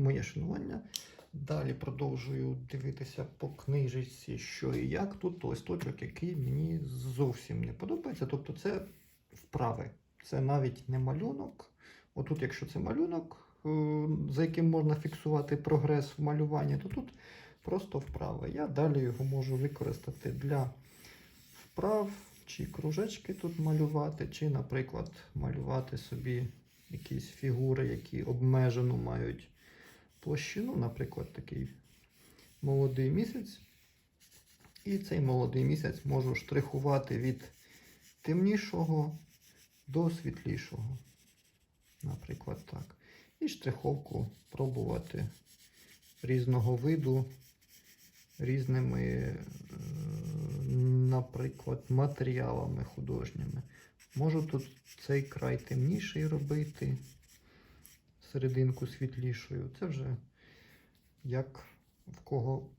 моє шанування. Далі продовжую дивитися по книжці, що і як. Тут листочок, який мені зовсім не подобається. Тобто це вправи. Це навіть не малюнок. Отут, якщо це малюнок, е, за яким можна фіксувати прогрес в малюванні, то тут просто вправи. Я далі його можу використати для вправ, чи кружечки тут малювати, чи, наприклад, малювати собі якісь фігури, які обмежену мають площину, наприклад, такий молодий місяць. І цей молодий місяць можу штрихувати від темнішого до світлішого. Наприклад, так. І штриховку пробувати різного виду, різними, е, наприклад, матеріалами художніми. Можу тут цей край темніший робити, серединку світлішою. Це вже як в кого,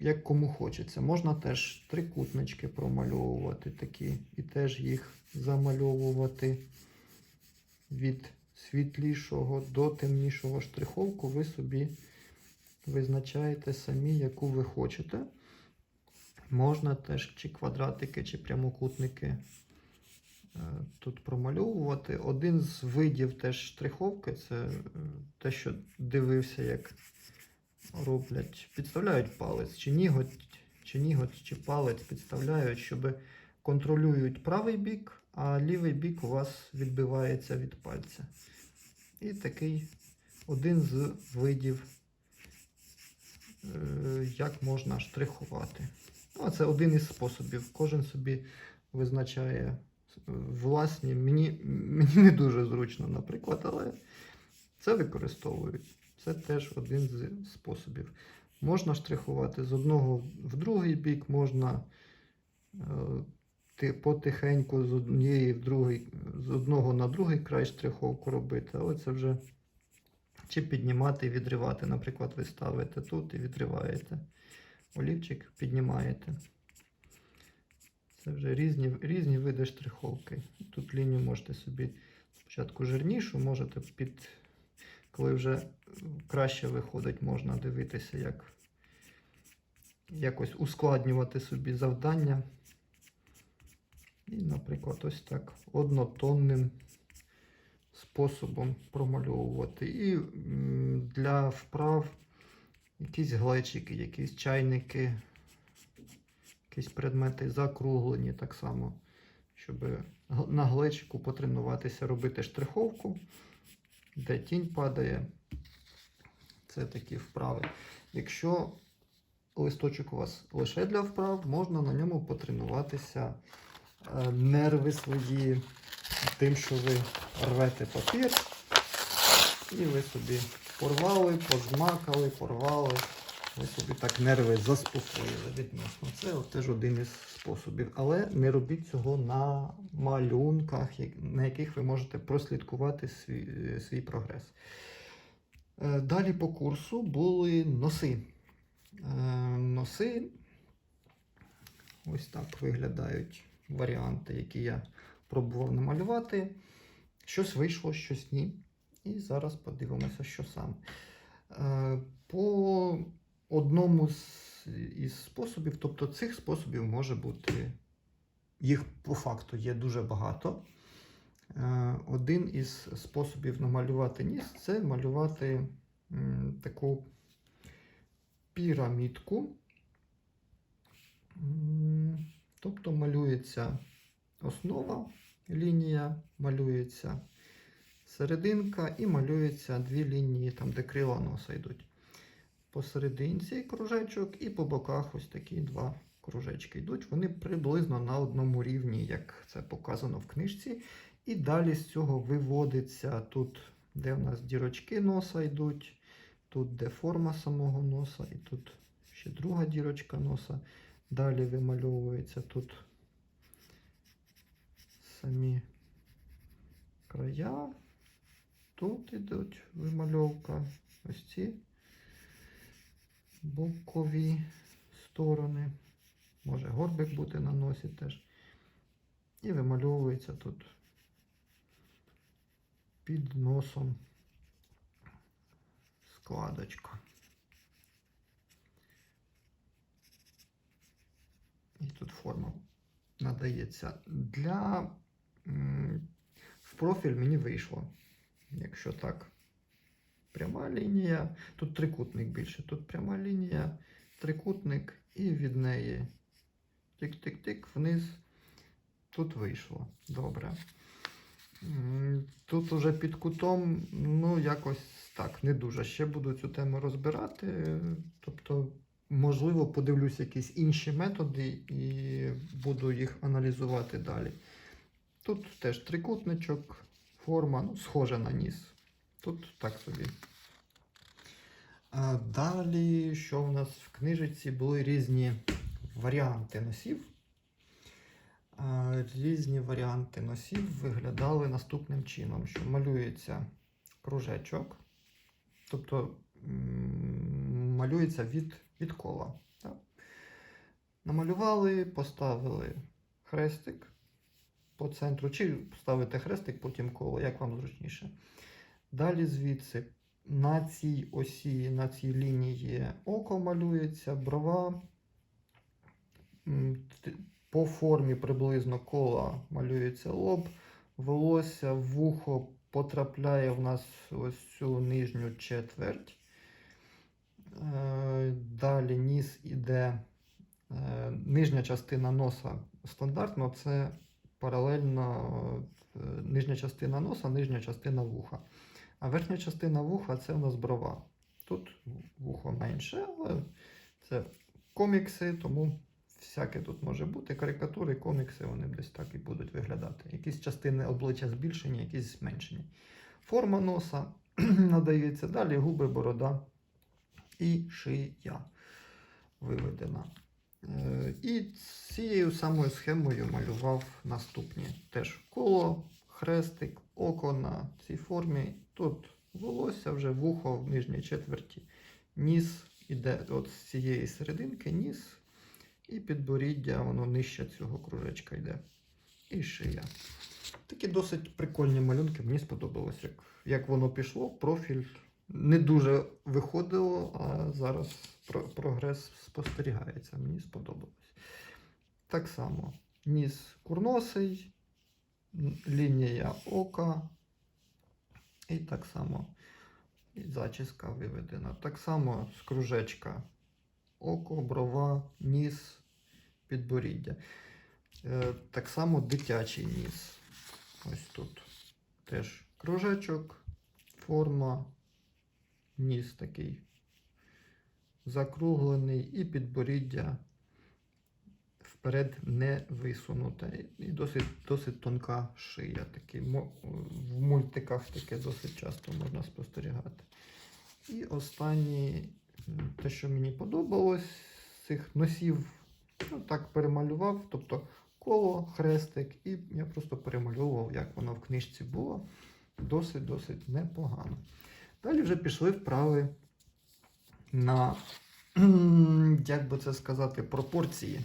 як кому хочеться. Можна теж трикутнички промальовувати такі, і теж їх замальовувати від світлішого до темнішого штриховку. Ви собі визначаєте самі, яку ви хочете. Можна теж чи квадратики, чи прямокутники тут промальовувати. Один з видів теж штриховки це е, те, що дивився, як роблять, підставляють палець, чи ніготь, чи ніготь, чи палець підставляють, щоб контролюють правий бік, а лівий бік у вас відбивається від пальця. І такий один з видів, е, як можна штрихувати. Ну, це один із способів. Кожен собі визначає е, власні. Мені, мені не дуже зручно, наприклад, але це використовують. Це теж один з способів. Можна штрихувати з одного в другий бік, можна е, потихеньку з однієї в другий, з одного на другий край штриховку робити, але це вже чи піднімати і відривати. Наприклад, ви ставите тут і відриваєте. Олівчик піднімаєте. Це вже різні, різні види штриховки. Тут лінію можете собі спочатку жирнішу, можете під, коли вже краще виходить, можна дивитися, як якось ускладнювати собі завдання. І, наприклад, ось так однотонним способом промальовувати. І для вправ якісь глечики, якісь чайники, якісь предмети закруглені так само, щоб на глечику потренуватися робити штриховку, де тінь падає. Це такі вправи. Якщо листочок у вас лише для вправ, можна на ньому потренуватися е, нерви свої тим, що ви рвете папір, і ви собі порвали, позмакали, порвали. Ви собі так нерви заспокоїли відносно. Це теж один із способів. Але не робіть цього на малюнках, на яких ви можете прослідкувати свій, е, свій прогрес. Е, Далі по курсу були носи. Е, Носи ось так виглядають варіанти, які я пробував намалювати. Щось вийшло, щось ні. І зараз подивимося, що саме. По одному з із способів, тобто цих способів може бути, їх по факту є дуже багато. Е, Один із способів намалювати ніс це малювати таку пірамідку. Тобто малюється основа, лінія, малюється серединка і малюється дві лінії, там, де крила носа йдуть. Посерединці кружечок і по боках ось такі два кружечки йдуть. Вони приблизно на одному рівні, як це показано в книжці. І далі з цього виводиться тут, де в нас дірочки носа йдуть, тут де форма самого носа, і тут ще друга дірочка носа. Далі вимальовується тут самі края. Тут ідуть вимальовка. Ось ці бокові сторони. Може горбик бути на носі теж. І вимальовується тут під носом складочка. І тут форма надається. Для в профіль мені вийшло. Якщо так, пряма лінія. Тут трикутник більше. Тут пряма лінія, трикутник, і від неї тик-тик-тик вниз. Тут вийшло. Добре. Тут уже під кутом, ну, якось так, не дуже. Ще буду цю тему розбирати. Тобто, можливо, подивлюсь якісь інші методи і буду їх аналізувати далі. Тут теж трикутничок, форма, ну, схожа на ніс. Тут так собі. Далі, що в нас в книжиці були різні варіанти носів. Різні варіанти носів виглядали наступним чином, що малюється кружечок, тобто малюється від, від кола. Так? Намалювали, поставили хрестик по центру, чи ставите хрестик, потім коло, як вам зручніше. Далі звідси на цій осі, на цій лінії око малюється, брова. По формі приблизно кола малюється лоб, волосся, вухо потрапляє в нас ось цю нижню четверть. Е, Далі ніс іде, е, нижня частина носа стандартно це паралельно е, нижня частина носа, нижня частина вуха. А верхня частина вуха це у нас брова. Тут вухо менше, але це комікси, тому всяке тут може бути. Карикатури, комікси, вони десь так і будуть виглядати. Якісь частини обличчя збільшені, якісь зменшені. Форма носа надається. Далі губи, борода і шия виведена. Е, І цією самою схемою малював наступні. Теж коло, хрестик, око на цій формі. Тут волосся, вже вухо в нижній четверті. Ніс іде от з цієї серединки, ніс і підборіддя, воно нижче цього кружечка йде. І шия. Такі досить прикольні малюнки, мені сподобалось, як, як воно пішло. Профіль не дуже виходило, а зараз про- прогрес спостерігається. Мені сподобалось. Так само ніс курносий, лінія ока. І так само і зачіска виведена. Так само з кружечка око, брова, ніс, підборіддя. Е, так само дитячий ніс. Ось тут теж кружечок, форма, ніс такий закруглений і підборіддя вперед не висунуте. І досить, досить тонка шия. Такий, в мультиках таке досить часто можна спостерігати. І останнє, те, що мені подобалось, цих носів, ну, так перемалював. Тобто коло, хрестик, і я просто перемальовував, як воно в книжці було. Досить-досить непогано. Далі вже пішли вправи на, як би це сказати, пропорції.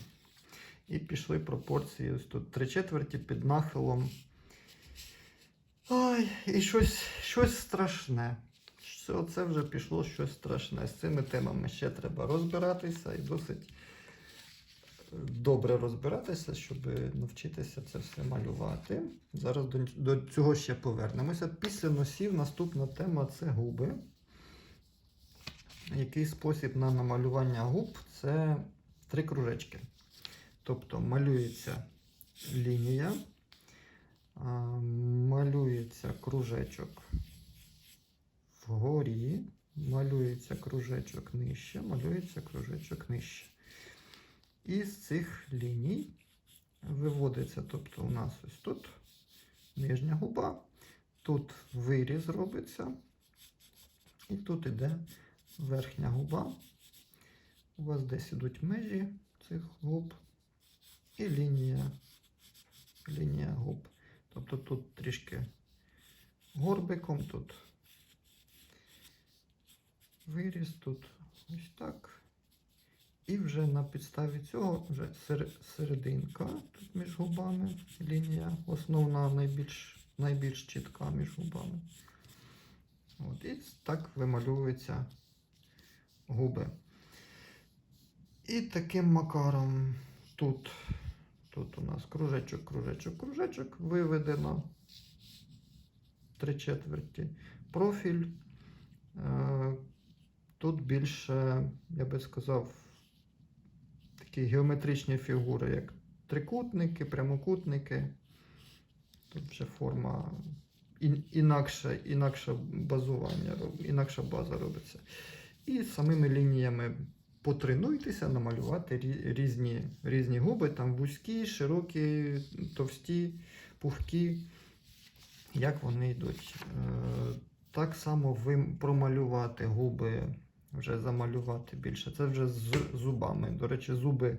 І пішли пропорції. Ось тут три четверті під нахилом. Ой, і щось, щось страшне. Що це вже пішло щось страшне. З цими темами ще треба розбиратися і досить добре розбиратися, щоб навчитися це все малювати. Зараз до, до цього ще повернемося. Після носів наступна тема це губи. Який спосіб на намалювання губ це три кружечки. Тобто малюється лінія, малюється кружечок вгорі, малюється кружечок нижче, малюється кружечок нижче. І з цих ліній виводиться, тобто у нас ось тут нижня губа, тут виріз робиться, і тут іде верхня губа. У вас десь ідуть межі цих губ і лінія, лінія губ. Тобто тут трішки горбиком, тут виріз, тут ось так. І вже на підставі цього вже серединка тут між губами, лінія основна, найбільш, найбільш чітка між губами. От, і так вимальовується губи. І таким макаром тут, тут у нас кружечок, кружечок, кружечок виведено. Три четверті. Профіль. Е, Тут більше, я би сказав, такі геометричні фігури, як трикутники, прямокутники. Тут вже форма інакше, інакше базування, інакша база робиться. І самими лініями потренуйтеся намалювати різні, різні губи, там вузькі, широкі, товсті, пухкі, як вони йдуть. Е, Так само ви промалювати губи, вже замалювати більше. Це вже з зубами. До речі, зуби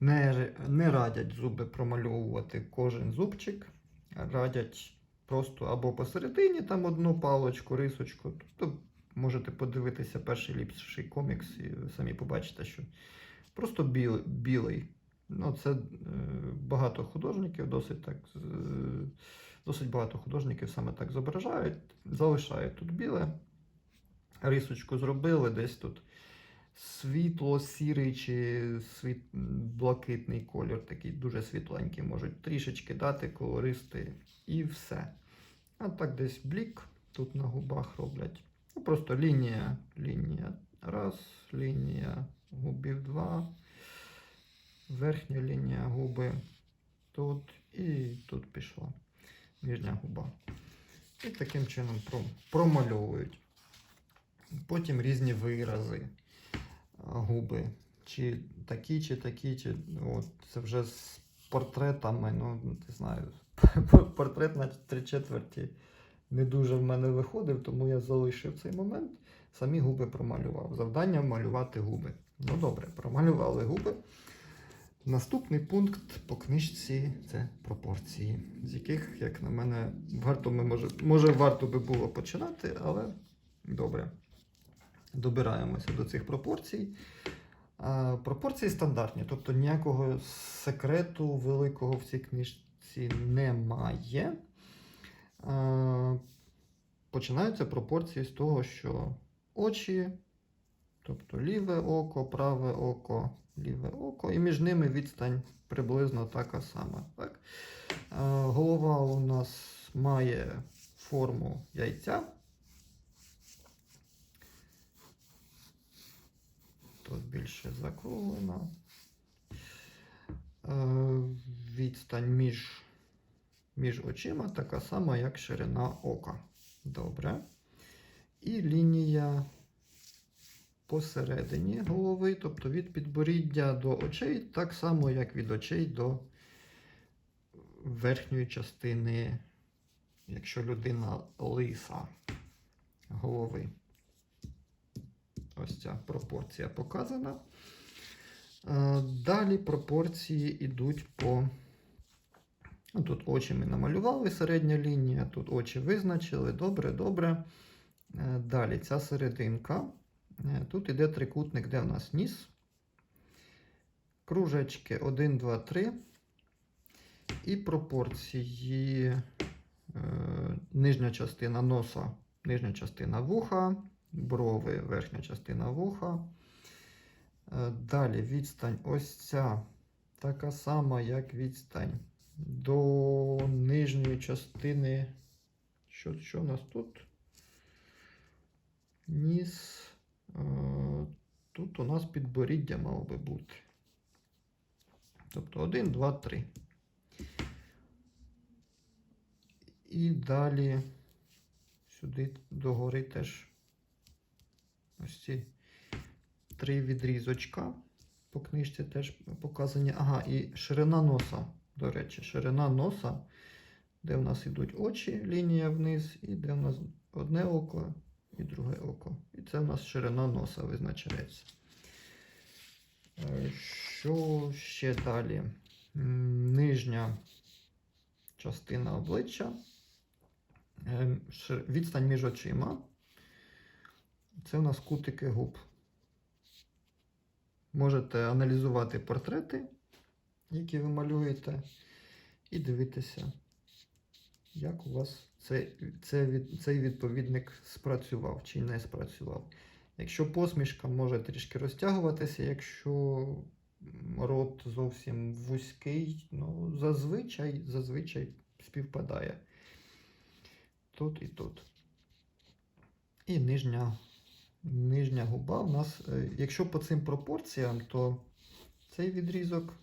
не, не радять зуби промальовувати кожен зубчик. Радять просто або посередині там одну палочку, рисочку. Тобто можете подивитися перший ліпший комікс, і самі побачите, що просто білий. білий. Ну, це е, багато художників, досить так. Досить багато художників саме так зображають, залишають тут біле. Рисочку зробили, десь тут світло, сірий чи світ... блакитний колір, такий дуже світленький, можуть трішечки дати, колористи і все. А так десь блік тут на губах роблять. Ну, просто лінія, лінія. Раз, лінія губів два. Верхня лінія губи тут і тут пішла нижня губа. І таким чином промальовують. Потім різні вирази губи. Чи такі, чи такі, чи от, це вже з портретами, ну, не знаю, портрет на три четверті не дуже в мене виходив, тому я залишив цей момент. Самі губи промалював. Завдання малювати губи. Ну добре, промалювали губи. Наступний пункт по книжці це пропорції, з яких, як на мене, варто ми може, може варто би було починати, але добре. Добираємося до цих пропорцій. А, пропорції стандартні, тобто ніякого секрету великого в цій книжці немає. Починаються пропорції з того, що очі, тобто ліве око, праве око, ліве око, і між ними відстань приблизно така сама. Так? Голова у нас має форму яйця. Тут більше закруглена. Е, Відстань між, між очима така сама, як ширина ока. Добре. І лінія посередині голови, тобто від підборіддя до очей, так само, як від очей до верхньої частини, якщо людина лиса голови. Ось ця пропорція показана. Е, Далі пропорції йдуть по. Ну, Тут очі ми намалювали середня лінія, тут очі визначили. Добре, добре. Е, Далі ця серединка. Е, Тут іде трикутник, де в нас ніс. Кружечки 1, 2, 3. І пропорції е, нижня частина носа, нижня частина вуха, брови, верхня частина вуха. Е, Далі відстань ось ця така сама, як відстань до нижньої частини. Що, що у нас тут? Ніс. Тут у нас підборіддя мало би бути. Тобто 1, 2, 3. І далі сюди догори теж ось ці три відрізочка по книжці теж показані. Ага, і ширина носа, до речі, ширина носа, де в нас йдуть очі, лінія вниз, і де в нас одне око і друге око. І це в нас ширина носа визначається. Е, Що ще далі? Нижня частина обличчя. Е, Відстань між очима. Це у нас кутики губ. Можете аналізувати портрети, які ви малюєте, і дивитися, як у вас цей, цей, цей відповідник спрацював чи не спрацював. Якщо посмішка може трішки розтягуватися, якщо рот зовсім вузький, ну, зазвичай, зазвичай співпадає. Тут і тут. І нижня, нижня губа у нас, е, якщо по цим пропорціям, то цей відрізок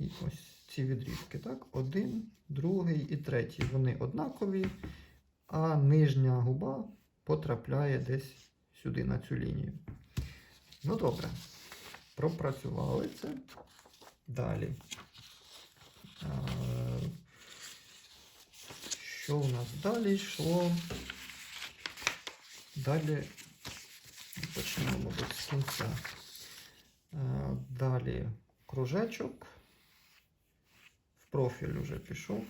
і ось ці відрізки, так? Один, другий і третій. Вони однакові, а нижня губа потрапляє десь сюди, на цю лінію. Ну добре, пропрацювали це. Далі. А, Що у нас далі йшло? Далі почнемо, з кінця. А, Далі кружечок. Профіль вже пішов,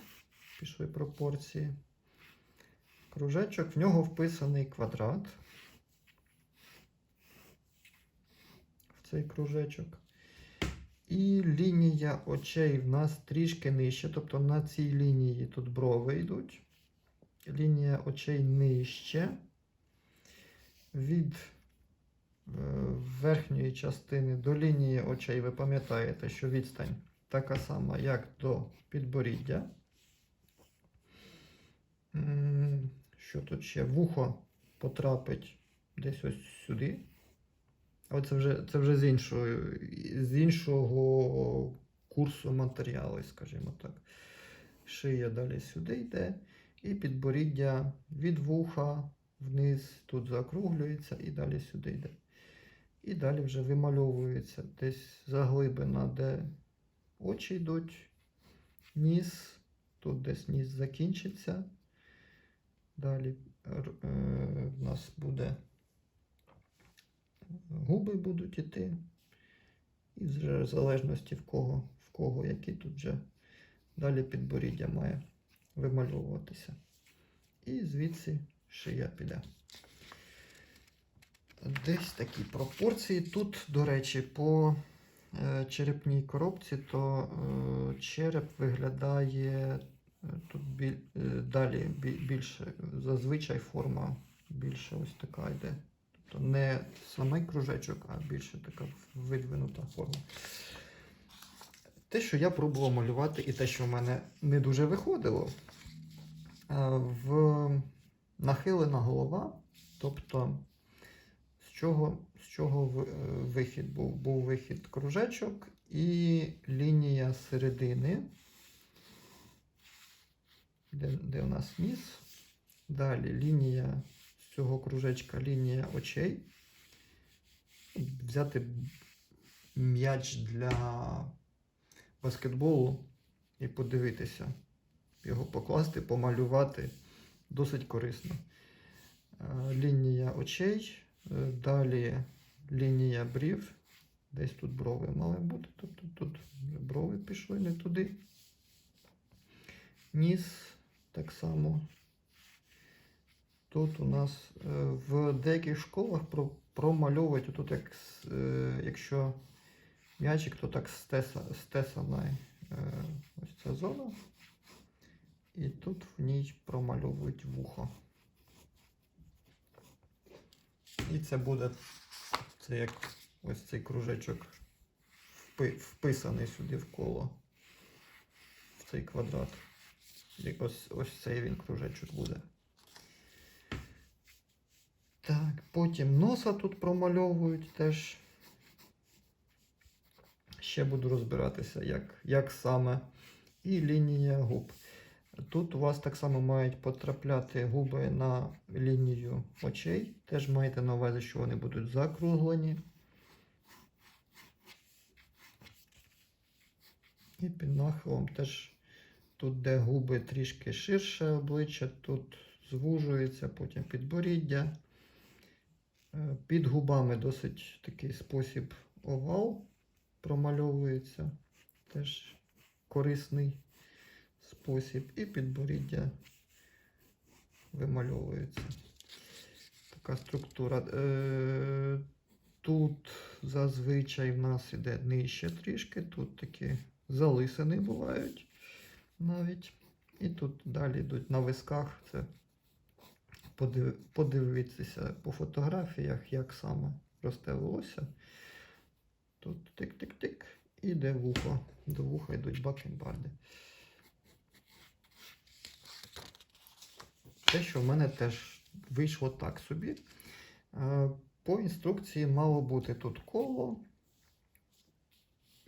пішли пропорції. Кружечок, в нього вписаний квадрат. В цей кружечок. І лінія очей в нас трішки нижче, тобто на цій лінії тут брови йдуть. Лінія очей нижче. Від е, верхньої частини до лінії очей ви пам'ятаєте, що відстань така сама, як до підборіддя. Що тут ще? Вухо потрапить десь ось сюди. Але це вже, це вже з, іншого, з іншого курсу матеріалу, скажімо так. Шия далі сюди йде. І підборіддя від вуха вниз тут закруглюється і далі сюди йде. І далі вже вимальовується десь заглибина, де очі йдуть, ніс, тут десь ніс закінчиться. Далі е, в нас буде губи будуть іти. І вже в залежності в кого, в кого які тут вже далі підборіддя має вимальовуватися. І звідси шия піде. Десь такі пропорції. Тут, до речі, по черепній коробці, то е, череп виглядає е, тут біль, е, далі більше, зазвичай форма більше ось така йде. Тобто не самий кружечок, а більше така видвинута форма. Те, що я пробував малювати, і те, що в мене не дуже виходило, е, в нахилена голова, тобто з чого, чого е, вихід був? Був вихід кружечок і лінія середини, де, де у нас ніс. Далі лінія з цього кружечка, лінія очей. Взяти м'яч для баскетболу і подивитися. Його покласти, помалювати досить корисно. Е, Лінія очей, е, далі лінія брів. Десь тут брови мали бути. Тобто тут вже брови пішли не туди. Ніс так само. Тут у нас е, в деяких школах про- промальовують тут, як, е, якщо м'ячик, то так стеса, стесана е, ось ця зона. І тут в ній промальовують вухо. І це буде це як ось цей кружечок вписаний сюди в коло, в цей квадрат. І ось, ось цей він кружечок буде. Так, потім носа тут промальовують теж. Ще буду розбиратися, як, як саме. І лінія губ. Тут у вас так само мають потрапляти губи на лінію очей. Теж маєте на увазі, що вони будуть закруглені. І під нахилом теж тут, де губи трішки ширше обличчя, тут звужується, потім підборіддя. Е, Під губами досить такий спосіб овал промальовується. Теж корисний спосіб. І підборіддя вимальовується. Така структура. Е, Тут зазвичай в нас іде нижче трішки, тут такі залисини бувають навіть. І тут далі йдуть на висках. Це подив- подивитися по фотографіях, як саме росте волосся. Тут тик-тик-тик, і йде вухо. До вуха йдуть бакенбарди. Те, що в мене теж вийшло так собі. Е, По інструкції мало бути тут коло,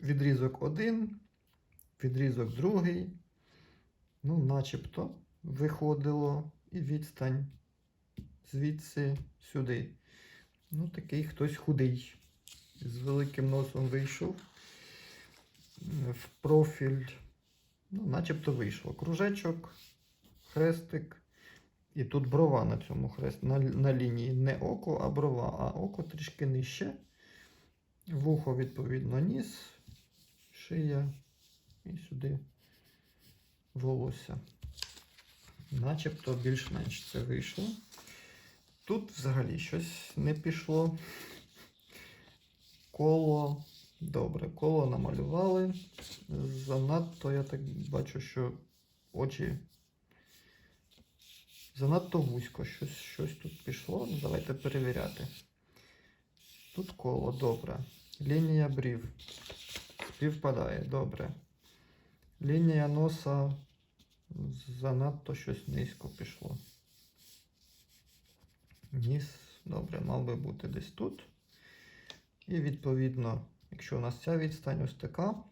відрізок один, відрізок другий. Ну, начебто виходило і відстань звідси сюди. Ну, такий хтось худий. З великим носом вийшов. В профіль. Ну, начебто вийшло. Кружечок, хрестик. І тут брова на цьому хресті, на, на лінії не око, а брова, а око трішки нижче. Вухо, відповідно, ніс, шия і сюди волосся. Начебто більш-менш це вийшло. Тут взагалі щось не пішло. Коло. Добре, коло намалювали. Занадто я так бачу, що очі Занадто вузько щось, щось тут пішло. Ну, Давайте перевіряти. Тут коло, добре. Лінія брів. Співпадає, добре. Лінія носа занадто щось низько пішло. Ніс, добре, мав би бути десь тут. І відповідно, якщо у нас ця відстань ось така,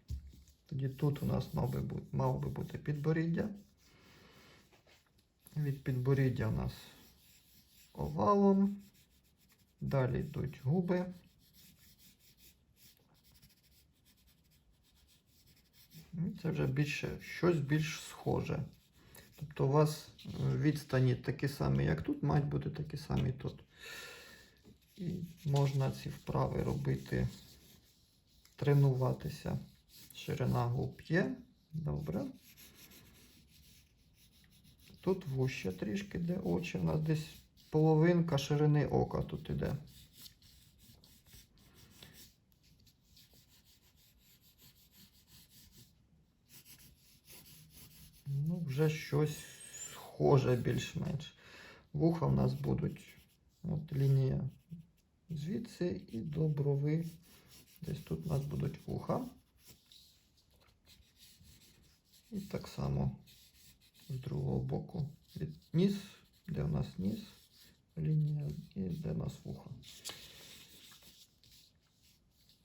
тоді тут у нас мав би бути, мав би бути підборіддя. Від підборіддя у нас овалом. Далі йдуть губи. Ну, Це вже більше щось більш схоже. Тобто у вас е, відстані такі самі, як тут, мають бути такі самі тут. І можна ці вправи робити, тренуватися. Ширина губ є. Добре. Тут вуще трішки, де очі. У нас десь половинка ширини ока тут іде. Ну, вже щось схоже більш-менш. Вуха в нас будуть. От лінія звідси і до брови. Десь тут у нас будуть вуха. І так само з другого боку від ніс, де у нас ніс, лінія і де у нас вухо.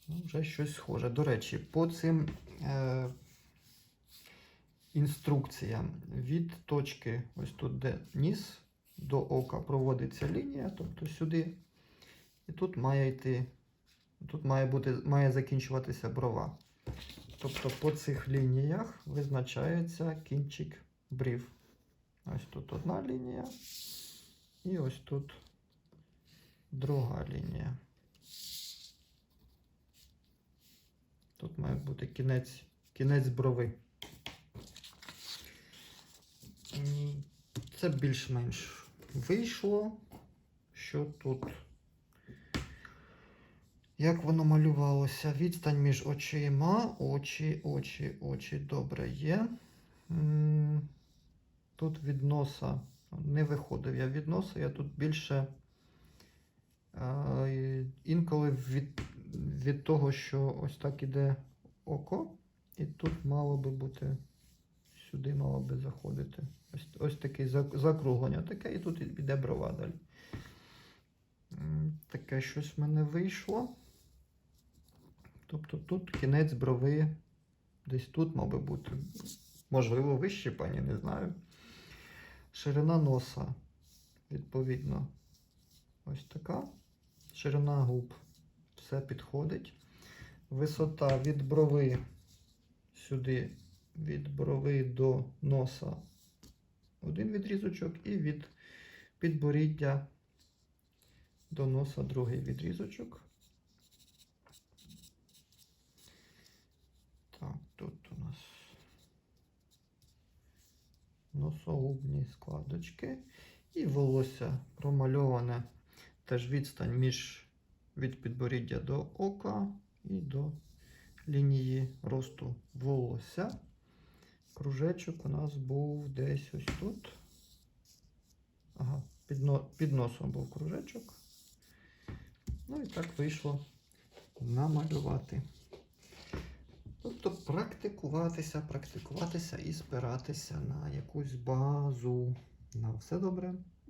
Ну, вже щось схоже. До речі, по цим е, інструкціям від точки, ось тут, де ніс, до ока проводиться лінія, тобто сюди. І тут має йти, тут має бути, має закінчуватися брова. Тобто по цих лініях визначається кінчик брів. Ось тут одна лінія. І ось тут друга лінія. Тут має бути кінець, кінець брови. Це більш-менш вийшло. Що тут? Як воно малювалося? Відстань між очима, очі, очі, очі добре є. Тут від носа не виходив я від носа, я тут більше е, інколи від, від того, що ось так іде око, і тут мало би бути, сюди мало би заходити. Ось, ось таке закруглення таке, і тут іде брова далі. Таке щось в мене вийшло. Тобто тут кінець брови десь тут мав би бути. Можливо, вищипані, не знаю. Ширина носа, відповідно, ось така. Ширина губ. Все підходить. Висота від брови сюди, від брови до носа один відрізочок, і від підборіддя до носа другий відрізочок. Так, тут у нас носогубні складочки і волосся промальоване теж відстань між від підборіддя до ока і до лінії росту волосся. Кружечок у нас був десь ось тут. Ага, Під, но- під носом був кружечок. Ну і так вийшло намалювати. Тобто практикуватися, практикуватися і спиратися на якусь базу. На все добре.